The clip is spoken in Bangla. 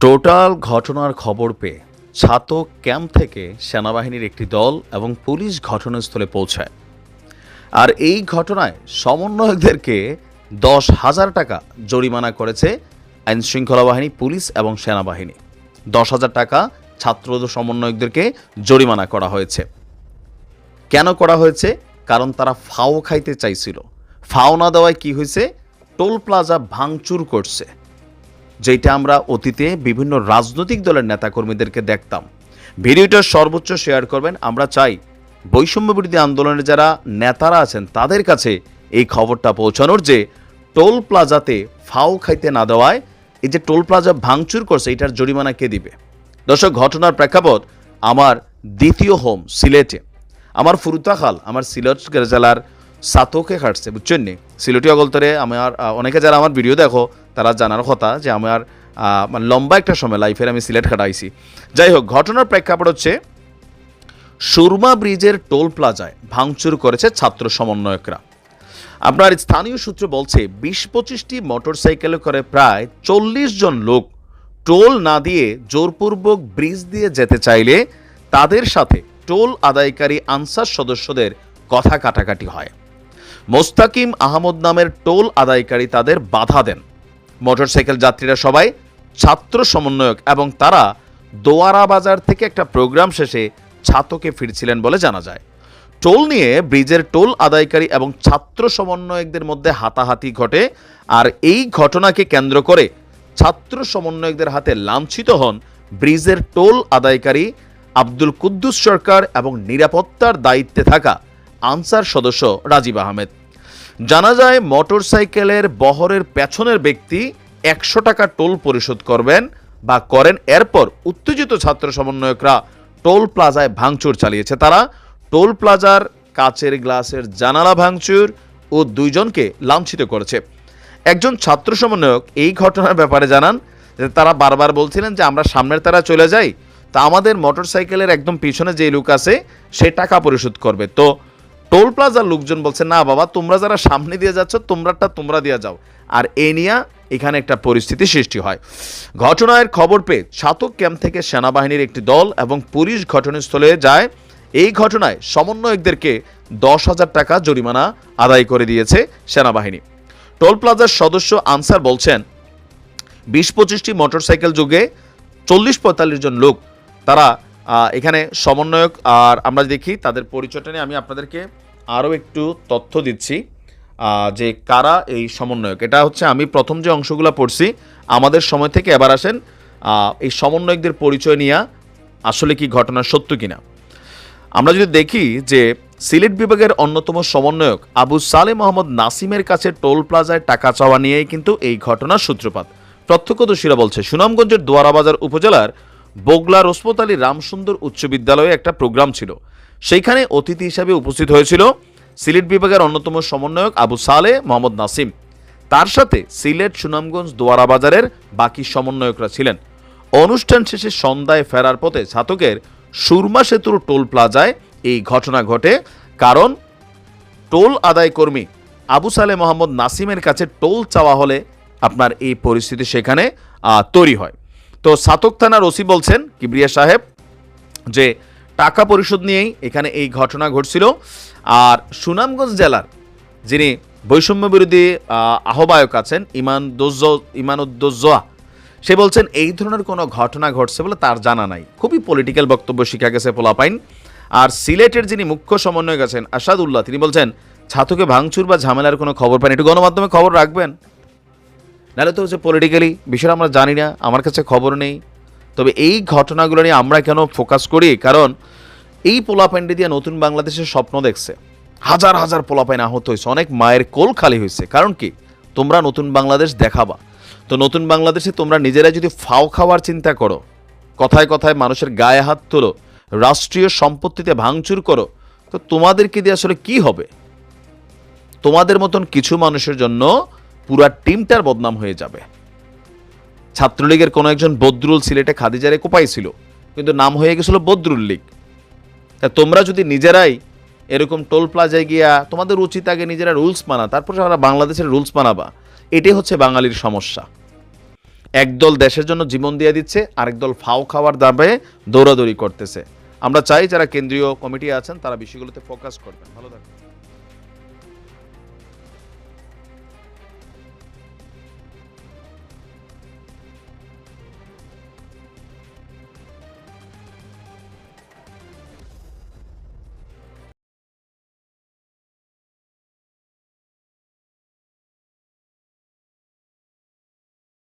টোটাল ঘটনার খবর পেয়ে ছাতক ক্যাম্প থেকে সেনাবাহিনীর একটি দল এবং পুলিশ ঘটনাস্থলে পৌঁছায়। আর এই ঘটনায় সমন্বয়কদেরকে দশ হাজার টাকা জরিমানা করেছে আইনশৃঙ্খলা বাহিনী, পুলিশ এবং সেনাবাহিনী। দশ হাজার টাকা ছাত্র সমন্বয়কদেরকে জরিমানা করা হয়েছে। কেন করা হয়েছে? কারণ তারা ফাও খাইতে চাইছিল। ফাও না দেওয়ায় কি হয়েছে? টোল প্লাজা ভাঙচুর করছে। যেটা আমরা অতীতে বিভিন্ন রাজনৈতিক দলের নেতাকর্মীদেরকে দেখতাম। ভিডিওটা সর্বোচ্চ শেয়ার করবেন। আমরা চাই বৈষম্য বিরোধী আন্দোলনের যারা নেতারা আছেন, তাদের কাছে এই খবরটা পৌঁছানোর যে টোল প্লাজাতে ফাও খাইতে না দেওয়ায় এই যে টোল প্লাজা ভাঙচুর করছে, এটার জরিমানা কে দিবে? দর্শক, ঘটনার প্রেক্ষাপট আমার দ্বিতীয় হোম, সিলেটে। আমার ফুরুতাখাল আমার সিলেট জেলার সাতকে খাটছে, বুঝছেন নি? সিলেটি অগলতরে আমার অনেকে যারা আমার ভিডিও দেখো তারা জানার কথা যে আমার মানে লম্বা একটা সময় লাইফের আমি সিলেট খাটাইছি। যাই হোক, ঘটনার প্রেক্ষাপট হচ্ছে, সুরমা ব্রিজের টোল প্লাজায় ভাঙচুর করেছে ছাত্র সমন্বয়করা। আপনার স্থানীয় সূত্র বলছে, বিশ পঁচিশটি মোটরসাইকেলে করে প্রায় চল্লিশ জন লোক টোল না দিয়ে জোরপূর্বক ব্রিজ দিয়ে যেতে চাইলে তাদের সাথে টোল আদায়কারী আনসার সদস্যদের কথা কাটাকাটি হয়। মোস্তাকিম আহমদ নামের টোল আদায়কারী তাদের বাধা দেন। মোটরসাইকেল যাত্রীরা সবাই ছাত্র সমন্বয়ক এবং তারা দোয়ারা বাজার থেকে একটা প্রোগ্রাম শেষে ছাতকে ফিরছিলেন বলে জানা যায়। টোল নিয়ে ব্রিজের টোল আদায়কারী এবং ছাত্র সমন্বয়কদের মধ্যে হাতাহাতি ঘটে আর এই ঘটনাকে কেন্দ্র করে ছাত্র সমন্বয়কদের হাতে লাঞ্ছিত হন ব্রিজের টোল আদায়কারী আব্দুল কুদ্দুস সরকার এবং নিরাপত্তার দায়িত্বে থাকা আনসার সদস্য রাজীব আহমেদ। জানা যায়, মোটরসাইকেলের বহরের পেছনের ব্যক্তি একশো টাকা টোল পরিশোধ করবেন বা করেন। এরপর উত্তেজিত ছাত্র সমন্বয়করা টোল প্লাজায় ভাঙচুর চালিয়েছে তারা। টোল প্লাজার কাচের গ্লাসের জানালা ভাঙচুর ও দুইজনকে লাঞ্ছিত করেছে। একজন ছাত্র সমন্বয়ক এই ঘটনার ব্যাপারে জানান যে তারা বারবার বলছিলেন যে আমরা সামনের তারা চলে যাই, তা আমাদের মোটরসাইকেলের একদম পিছনে যে লোক আছে, সে টাকা পরিশোধ করবে। তো টোল প্লাজার লোকজন বলছে, না বাবা, তোমরা যারা সামনে দিয়ে যাচ্ছ তোমরাটা তোমরা দিয়ে যাও। আর এ নিয়ে এখানে একটা পরিস্থিতি সৃষ্টি হয়। ঘটনার খবর পেয়ে ছাতক ক্যাম্প থেকে সেনাবাহিনীর একটি দল এবং পুলিশ ঘটনাস্থলে যায়। এই ঘটনায় সমন্বয়কদেরকে দশ হাজার টাকা জরিমানা আদায় করে দিয়েছে সেনাবাহিনী। টোল প্লাজার সদস্য আনসার বলছেন, বিশ পঁচিশটি মোটরসাইকেল যুগে চল্লিশ পঁয়তাল্লিশ জন লোক, তারা এখানে সমন্বয়ক আর আমরা দেখি, তাদের পরিচয়টা নিয়ে আমি আপনাদেরকে আরও একটু তথ্য দিচ্ছি যে কারা এই সমন্বয়ক। এটা হচ্ছে আমি প্রথম যে অংশগুলো পড়ছি, আমাদের সময় থেকে এবার আসেন এই সমন্বয়কদের পরিচয় নিয়ে আসলে কি ঘটনা সত্য কিনা। আমরা যদি দেখি যে সিলেট বিভাগের অন্যতম সমন্বয়ক আবু সালে মোহাম্মদ নাসিমের কাছে টোল প্লাজায় টাকা চাওয়া নিয়েই কিন্তু এই ঘটনার সূত্রপাত। প্রত্যক্ষদর্শীরা বলছে, সুনামগঞ্জের দোয়ারাবাজার উপজেলার বগলা রসমত আলী রামসুন্দর উচ্চ বিদ্যালয়ে একটা প্রোগ্রাম ছিল। সেইখানে অতিথি হিসাবে উপস্থিত হয়েছিল সিলেট বিভাগের অন্যতম সমন্বয়ক আবু সালে মোহাম্মদ নাসিম। তার সাথে সিলেট সুনামগঞ্জ দোয়ারা বাজারের বাকি সমন্বয়করা ছিলেন। অনুষ্ঠান শেষে সন্ধ্যায় ফেরার পথে ছাতকের সুরমা সেতুর টোল প্লাজায় এই ঘটনা ঘটে, কারণ টোল আদায় কর্মী আবু সালে মোহাম্মদ নাসিমের কাছে টোল চাওয়া হলে আপনার এই পরিস্থিতি সেখানে তৈরি হয়। তো সাতক থানার ওসি বলছেন কিবরিয়া সাহেব যে টাকা পরিশোধ নিয়েই এখানে এই ঘটনা ঘটছিল। আর সুনামগঞ্জ জেলার যিনি বৈষম্য বিরোধী আহ্বায়ক আছেন, ইমান দোজ ইমানুদ্দোজা সে বলছেন, এই ধরনের কোনো ঘটনা ঘটছে বলে তার জানা নাই। খুবই পলিটিক্যাল বক্তব্য শিখা গেছে পোলাপাইন। আর সিলেটের যিনি মুখ্য সমন্বয়ক আছেন, আসাদুল্লাহ, তিনি বলছেন, ছাতুকে ভাঙচুর বা ঝামেলার কোনো খবর পান একটু গণমাধ্যমে খবর রাখবেন। নাহলে তো হচ্ছে পলিটিক্যালি বিষয়টা আমরা জানি না, আমার কাছে খবর নেই। তবে এই ঘটনাগুলো নিয়ে আমরা কেন ফোকাস করি? কারণ এই পোলাপাইনটি দিয়ে নতুন বাংলাদেশের স্বপ্ন দেখছে। হাজার হাজার পোলাপাইন আহত হয়েছে, অনেক মায়ের কোল খালি হয়েছে। কারণ কি? তোমরা নতুন বাংলাদেশ দেখাবা। তো নতুন বাংলাদেশে তোমরা নিজেরাই যদি ফাও খাওয়ার চিন্তা করো, কথায় কথায় মানুষের গায়ে হাত তোলো, রাষ্ট্রীয় সম্পত্তিতে ভাঙচুর করো, তো তোমাদেরকে দিয়ে আসলে কি হবে? তোমাদের মতন কিছু মানুষের জন্য পুরা টিমটার বদনাম হয়ে যাবে। ছাত্রলীগের কোনো একজন বদরুল সিলেটে খাদিজারে কোপাইছিল কিন্তু নাম হয়ে গেছিল বদরুল লীগ। তা তোমরা যদি নিজেরাই এরকম টোল প্লাজায় গিয়া তোমাদের উচিত আগে নিজেরা রুলস মানা, তারপর সারা বাংলাদেশের রুলস মানাবা। এটাই হচ্ছে বাঙালির সমস্যা। একদল দেশের জন্য জীবন দিয়ে দিচ্ছে, আরেক দল ফাও খাওয়ার দাবে দৌড়াদৌড়ি করতেছে। আমরা চাই যারা কেন্দ্রীয় কমিটি আছেন, তারা বিষয়গুলোতে ফোকাস করবেন। ভালো থাকবেন।